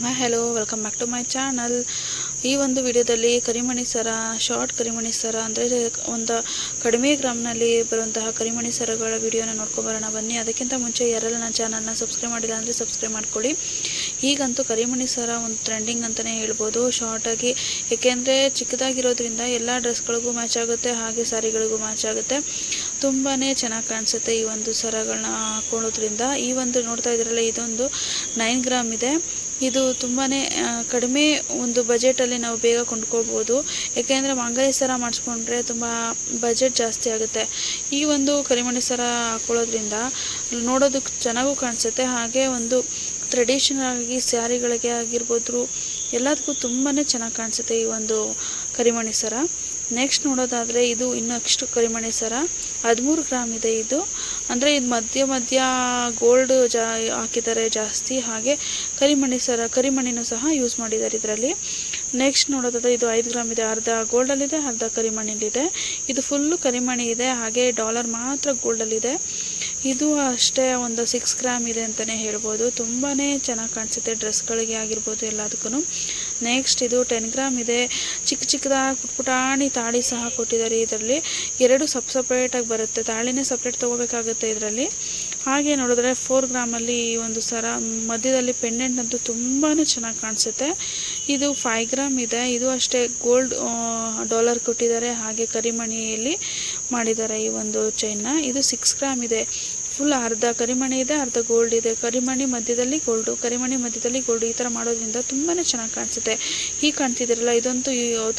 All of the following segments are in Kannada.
Hi hello welcome back to my channel ಈ ಒಂದು ವಿಡಿಯೋದಲ್ಲಿ ಕರಿಮಣಿ ಸರ ಶಾರ್ಟ್ ಕರಿಮಣಿ ಸರ ಅಂದರೆ ಒಂದು ಕಡಿಮೆ ಗ್ರಾಮ್ನಲ್ಲಿ ಬರುವಂತಹ ಕರಿಮಣಿ ಸರಗಳ ವಿಡಿಯೋನ ನೋಡ್ಕೊಬರೋಣ. ಬನ್ನಿ, ಅದಕ್ಕಿಂತ ಮುಂಚೆ ಯಾರೆಲ್ಲ ನನ್ನ ಚಾನಲ್ನ ಸಬ್ಸ್ಕ್ರೈಬ್ ಮಾಡಿಲ್ಲ ಅಂದರೆ ಸಬ್ಸ್ಕ್ರೈಬ್ ಮಾಡ್ಕೊಳ್ಳಿ. ಈಗಂತೂ ಕರಿಮಣಿ ಸರ ಒಂದು ಟ್ರೆಂಡಿಂಗ್ ಅಂತಲೇ ಹೇಳ್ಬೋದು. ಶಾರ್ಟಾಗಿ ಏಕೆಂದರೆ ಚಿಕ್ಕದಾಗಿರೋದ್ರಿಂದ ಎಲ್ಲ ಡ್ರೆಸ್ಗಳಿಗೂ ಮ್ಯಾಚ್ ಆಗುತ್ತೆ, ಹಾಗೆ ಸಾರಿಗಳಿಗೂ ಮ್ಯಾಚ್ ಆಗುತ್ತೆ. ತುಂಬಾ ಚೆನ್ನಾಗಿ ಕಾಣಿಸುತ್ತೆ ಈ ಒಂದು ಸರಗಳನ್ನ ಹಾಕೊಳ್ಳೋದ್ರಿಂದ. ಈ ಒಂದು ನೋಡ್ತಾ ಇದ್ರಲ್ಲ, ಇದೊಂದು ನೈನ್ ಗ್ರಾಮ್ ಇದೆ. ಇದು ತುಂಬಾ ಕಡಿಮೆ ಒಂದು ಬಜೆಟಲ್ಲಿ ನಾವು ಬೇಗ ಕೊಂಡ್ಕೋಬೋದು ಯಾಕೆಂದರೆ ಮಾಂಗಲ್ಯ ಸರ ಮಾಡಿಸ್ಕೊಂಡ್ರೆ ತುಂಬ ಬಜೆಟ್ ಜಾಸ್ತಿ ಆಗುತ್ತೆ. ಈ ಒಂದು ಕರಿಮಣಿ ಸರ ಹಾಕೊಳ್ಳೋದ್ರಿಂದ ನೋಡೋದಕ್ಕೆ ಚೆನ್ನಾಗೂ ಕಾಣಿಸುತ್ತೆ. ಹಾಗೆ ಒಂದು ಟ್ರೆಡಿಷನಲ್ ಆಗಿ ಸ್ಯಾರಿಗಳಿಗೆ ಆಗಿರ್ಬೋದು ಎಲ್ಲದಕ್ಕೂ ತುಂಬಾ ಚೆನ್ನಾಗಿ ಕಾಣಿಸುತ್ತೆ ಈ ಒಂದು ಕರಿಮಣಿ ಸರ. ನೆಕ್ಸ್ಟ್ ನೋಡೋದಾದರೆ ಇದು ಇನ್ನಷ್ಟು ಕರಿಮಣಿ ಸರ. ಹದಿಮೂರು ಗ್ರಾಮ್ ಇದೆ ಇದು. ಅಂದರೆ ಇದು ಮಧ್ಯ ಮಧ್ಯ ಗೋಲ್ಡ್ ಜಾ ಹಾಕಿದ್ದಾರೆ ಜಾಸ್ತಿ. ಹಾಗೆ ಕರಿಮಣಿ ಸರ ಕರಿಮಣಿನೂ ಸಹ ಯೂಸ್ ಮಾಡಿದ್ದಾರೆ ಇದರಲ್ಲಿ. ನೆಕ್ಸ್ಟ್ ನೋಡೋದಾದರೆ ಇದು ಐದು ಗ್ರಾಮ್ ಇದೆ. ಅರ್ಧ ಗೋಲ್ಡಲ್ಲಿದೆ ಅರ್ಧ ಕರಿಮಣಿಲಿದೆ ಇದು ಫುಲ್ಲು ಕರಿಮಣಿ ಇದೆ. ಹಾಗೆ ಡಾಲರ್ ಮಾತ್ರ ಗೋಲ್ಡಲ್ಲಿದೆ ಇದು ಅಷ್ಟೇ ಒಂದು ಸಿಕ್ಸ್ ಗ್ರಾಮ್ ಇದೆ ಅಂತಲೇ ಹೇಳ್ಬೋದು. ತುಂಬಾ ಚೆನ್ನಾಗಿ ಕಾಣಿಸುತ್ತೆ. ಡ್ರೆಸ್ಗಳಿಗೆ ಆಗಿರ್ಬೋದು ಎಲ್ಲದಕ್ಕೂ ನೆಕ್ಸ್ಟ್ ಇದು ಟೆನ್ ಗ್ರಾಮ್ ಇದೆ. ಚಿಕ್ಕ ಚಿಕ್ಕದಾಗಿ ಪುಟ್ಪುಟಾಣಿ ತಾಳಿ ಸಹ ಕೊಟ್ಟಿದ್ದಾರೆ ಇದರಲ್ಲಿ. ಎರಡು ಸಪ್ ಸಪ್ರೇಟಾಗಿ ಬರುತ್ತೆ. ತಾಳಿನೇ ಸಪ್ರೇಟ್ ತೊಗೋಬೇಕಾಗುತ್ತೆ ಇದರಲ್ಲಿ. ಹಾಗೆ ನೋಡಿದ್ರೆ ಫೋರ್ ಗ್ರಾಮಲ್ಲಿ ಈ ಒಂದು ಸರ, ಮಧ್ಯದಲ್ಲಿ ಪೆಂಡೆಂಟ್ ಅಂತೂ ತುಂಬಾ ಚೆನ್ನಾಗಿ ಕಾಣಿಸುತ್ತೆ. ಇದು ಫೈವ್ ಗ್ರಾಮ್ ಇದೆ. ಇದು ಅಷ್ಟೇ ಗೋಲ್ಡ್ ಡಾಲರ್ ಕೊಟ್ಟಿದ್ದಾರೆ. ಹಾಗೆ ಕರಿಮಣಿಯಲ್ಲಿ ಮಾಡಿದ್ದಾರೆ ಈ ಒಂದು ಚೈನ್ನ ಇದು ಸಿಕ್ಸ್ ಗ್ರಾಮ್ ಇದೆ. ಫುಲ್ ಅರ್ಧ ಕರಿಮಣಿ ಇದೆ, ಅರ್ಧ ಗೋಲ್ಡ್ ಇದೆ. ಕರಿಮಣಿ ಮಧ್ಯದಲ್ಲಿ ಗೋಲ್ಡು ಕರಿಮಣಿ ಮಧ್ಯದಲ್ಲಿ ಗೋಲ್ಡು ಈ ಥರ ಮಾಡೋದ್ರಿಂದ ತುಂಬಾ ಚೆನ್ನಾಗಿ ಕಾಣಿಸುತ್ತೆ. ಹೀಗೆ ಕಾಣ್ತಿದ್ದೀರಲ್ಲ, ಇದಂತೂ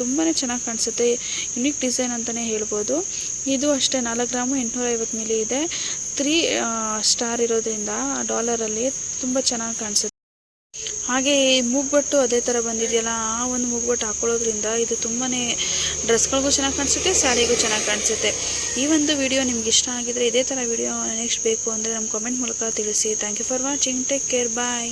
ತುಂಬಾ ಚೆನ್ನಾಗಿ ಕಾಣಿಸುತ್ತೆ. ಯುನಿಕ್ ಡಿಸೈನ್ ಅಂತಲೇ ಹೇಳ್ಬೋದು. ಇದು ಅಷ್ಟೇ, ನಾಲ್ಕು ಗ್ರಾಮು ಎಂಟುನೂರ ಐವತ್ತು ಮಿಲಿ ಇದೆ ತ್ರೀ ಸ್ಟಾರ್ ಇರೋದ್ರಿಂದ ಡಾಲರಲ್ಲಿ ತುಂಬ ಚೆನ್ನಾಗಿ ಕಾಣಿಸುತ್ತೆ. ಹಾಗೆ ಮೂಗ್ಬಟ್ಟು ಅದೇ ಥರ ಬಂದಿದೆಯಲ್ಲ, ಆ ಒಂದು ಮೂಗ್ಬಟ್ಟು ಹಾಕೊಳ್ಳೋದ್ರಿಂದ ಇದು ತುಂಬಾ ಡ್ರೆಸ್ಗಳಿಗೂ ಚೆನ್ನಾಗಿ ಕಾಣಿಸುತ್ತೆ, ಸ್ಯಾರಿಗೂ ಚೆನ್ನಾಗಿ ಕಾಣಿಸುತ್ತೆ. ಈ ಒಂದು ವಿಡಿಯೋ ನಿಮ್ಗೆ ಇಷ್ಟ ಆಗಿದ್ರೆ ಇದೇ ಥರ ವಿಡಿಯೋ ನೆಕ್ಸ್ಟ್ ಬೇಕು ಅಂದರೆ ನಮ್ಮ ಕಾಮೆಂಟ್ ಮೂಲಕ ತಿಳಿಸಿ. Thank you for watching take care bye